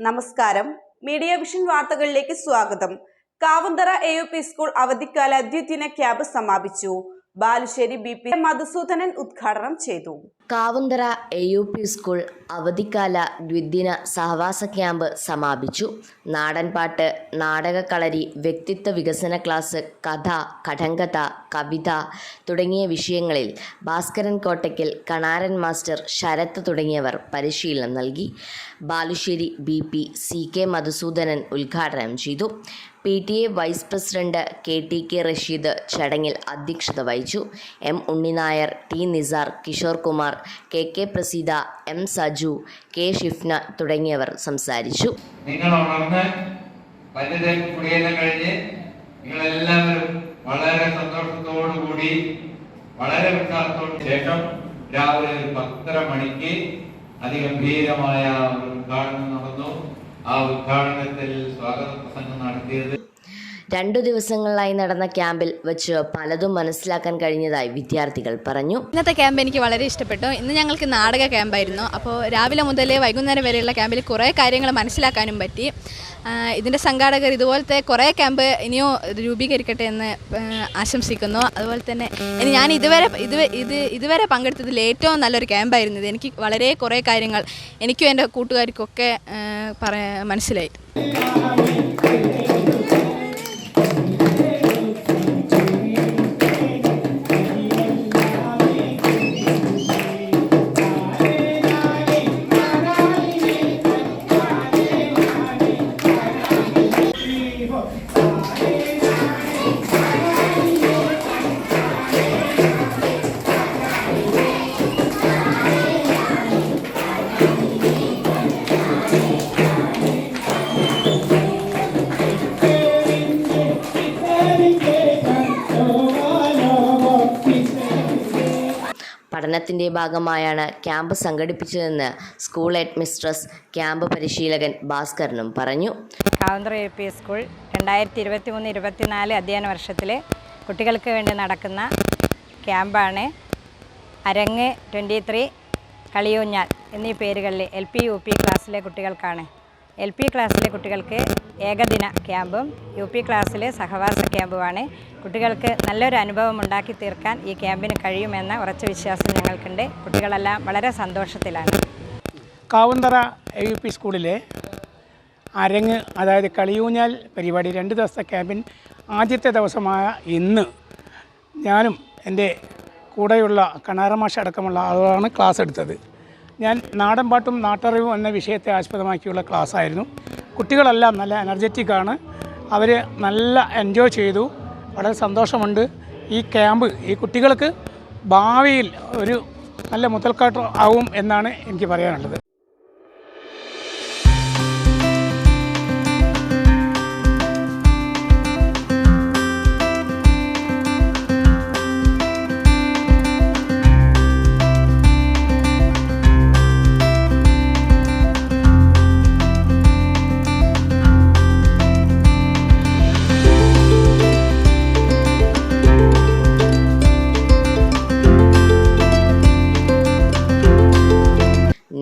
നമസ്കാരം. Media vision വാർത്തകളിലേക്ക് സ്വാഗതം. Kavanthara A U P school അവധിക്കാല ദ്വിദിന ക്യാമ്പ് സമാപിച്ചു. ബാലുശ്ശേരി ബി പി മധുസൂദനൻ ഉദ്ഘാടനം ചെയ്തു. Kavunthara A U P school അവധിക്കാല ദ്വിദിന സഹവാസ ക്യാമ്പ് സമാപിച്ചു. നാടൻപാട്ട് നാടകക്കളരി വ്യക്തിത്വ വികസന ക്ലാസ് കഥ കടങ്കഥ കവിത തുടങ്ങിയ വിഷയങ്ങളിൽ ഭാസ്കരൻ കോട്ടയ്ക്കൽ കണാരൻ മാസ്റ്റർ ശരത്ത് തുടങ്ങിയവർ പരിശീലനം നൽകി. Balussery B P C K Madhusoodanan ഉദ്ഘാടനം ചെയ്തു. P T A vice president K T K Rasheed ചടങ്ങിൽ അധ്യക്ഷത വഹിച്ചു. M Unninair T Nisar Kishore Kumar K K Praseetha M Saju K Shifna തുടങ്ങിയവർ സംസാരിച്ചു. നിങ്ങൾ കഴിഞ്ഞ് വളരെ സന്തോഷത്തോടു കൂടി വളരെ ശേഷം രാവിലെ ഒരു പത്തര മണിക്ക് അതിഗംഭീരമായ ഉദ്ഘാടനം നടന്നു. ആ ഉദ്ഘാടനത്തിൽ സ്വാഗത പ്രസംഗം നടത്തിയത് രണ്ടു ദിവസങ്ങളിലായി നടന്ന ക്യാമ്പിൽ വെച്ച് പലതും മനസ്സിലാക്കാൻ കഴിഞ്ഞതായി വിദ്യാർത്ഥികൾ പറഞ്ഞു. ഇന്നത്തെ ക്യാമ്പ് എനിക്ക് വളരെ ഇഷ്ടപ്പെട്ടു. ഇന്ന് ഞങ്ങൾക്ക് നാടക ക്യാമ്പായിരുന്നു. അപ്പോൾ രാവിലെ മുതൽ വൈകുന്നേരം വരെയുള്ള ക്യാമ്പിൽ കുറേ കാര്യങ്ങൾ മനസ്സിലാക്കാനും പറ്റി. ഇതിന്റെ സംഘാടകർ ഇതുപോലത്തെ കുറേ ക്യാമ്പ് ഇനിയോ രൂപീകരിക്കട്ടെ എന്ന് ആശംസിക്കുന്നു. അതുപോലെ തന്നെ ഞാൻ ഇതുവരെ ഇത് ഇത് ഇതുവരെ പങ്കെടുത്തതിൽ ഏറ്റവും നല്ലൊരു ക്യാമ്പായിരുന്നു ഇത്. എനിക്ക് വളരെ കുറേ കാര്യങ്ങൾ എനിക്കും എന്റെ കൂട്ടുകാർക്കൊക്കെ പറ മനസ്സിലായി. പഠനത്തിന്റെ ഭാഗമായാണ് ക്യാമ്പ് സംഘടിപ്പിച്ചതെന്ന് സ്കൂൾ ഹെഡ് മിസ്ട്രസ് ക്യാമ്പ് പരിശീലകൻ ഭാസ്കരനും പറഞ്ഞു. കാവന്തറ യു പി സ്കൂൾ രണ്ടായിരത്തി ഇരുപത്തി മൂന്ന് ഇരുപത്തിനാല് അധ്യയന വർഷത്തിലെ കുട്ടികൾക്ക് വേണ്ടി നടക്കുന്ന ക്യാമ്പാണ് അരങ്ങ് ട്വന്റി ത്രീ കളിയൂഞ്ഞാൽ എന്നീ പേരുകളിൽ എൽ പി യു പി ക്ലാസ്സിലെ കുട്ടികൾക്കാണ്. എൽ പി ക്ലാസ്സിലെ കുട്ടികൾക്ക് ഏകദിന ക്യാമ്പും യു പി ക്ലാസ്സിലെ സഹവാസ ക്യാമ്പുമാണ്. കുട്ടികൾക്ക് നല്ലൊരു അനുഭവം ഉണ്ടാക്കി തീർക്കാൻ ഈ ക്യാമ്പിന് കഴിയുമെന്ന ഉറച്ച വിശ്വാസം ഞങ്ങൾക്കുണ്ട്. കുട്ടികളെല്ലാം വളരെ സന്തോഷത്തിലാണ്. കാവുന്തറ എ യു പി സ്കൂളിലെ അരങ്ങ് അതായത് കളിയൂഞ്ഞാൽ പരിപാടി രണ്ട് ദിവസത്തെ ക്യാമ്പിൻ ആദ്യത്തെ ദിവസമായ ഇന്ന് ഞാനും എന്റെ കൂടെയുള്ള കണാറമാഷ അടക്കമുള്ള ആളുകളാണ് ക്ലാസ് എടുത്തത്. ഞാൻ നാടൻ പാട്ടും നാട്ടറിവും എന്ന വിഷയത്തെ ആസ്പദമാക്കിയുള്ള ക്ലാസ് ആയിരുന്നു കുട്ടികളെല്ലാം നല്ല എനർജറ്റിക് ആണ്. അവർ നല്ല എൻജോയ് ചെയ്തു. വളരെ സന്തോഷമുണ്ട്. ഈ ക്യാമ്പ് ഈ കുട്ടികൾക്ക് ഭാവിയിൽ ഒരു നല്ല മുതൽക്കാട്ട് ആവും എന്നാണ് എനിക്ക് പറയാനുള്ളത്.